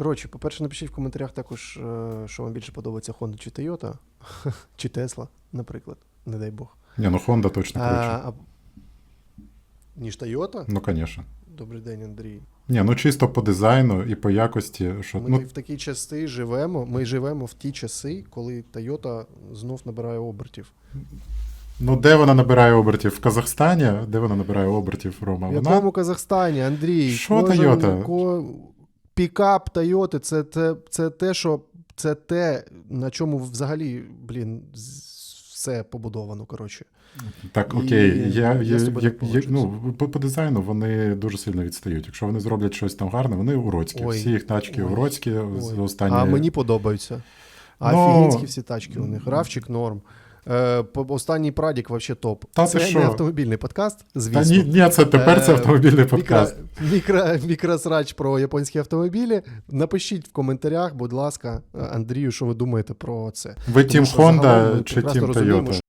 Коротше, по-перше, напишіть в коментарях також, е, що вам більше подобається Honda чи Toyota, чи Tesla, наприклад, не дай Бог. Ні, ну Honda точно круче. А. Ніж Toyota? Ну, звісно. Добрий день, Андрій. Ні, ну чисто по дизайну і по якості, що Ми ну, в такі часи живемо. Ми живемо в ті часи, коли Toyota знов набирає обертів. ну де вона набирає обертів? В Казахстані? Де вона набирає обертів, Рома? В Вона Казахстані, Андрій? Що кожен- Toyota? ко- Пікап Toyota це, це, це те, що це те, на чому взагалі, блін, все побудовано, коротше. так, І окей. Я, я я, я, я, ну, по, по дизайну вони дуже сильно відстають. Якщо вони зроблять щось там гарне, вони уродські. Ой, Всі їх тачки ой, уродські Ой. останні. А мені подобаються. А Ну, офігенські всі тачки у них. Равчик норм. Е, останній прадік вообще топ. Та це не автомобільний подкаст, Та ні, ні, це тепер це Е, автомобільний подкаст. Мікро, мікросрач про японські автомобілі. Напишіть в коментарях, будь ласка, Андрію, що ви думаєте про це. Ви Тім ми чи Тім Toyota?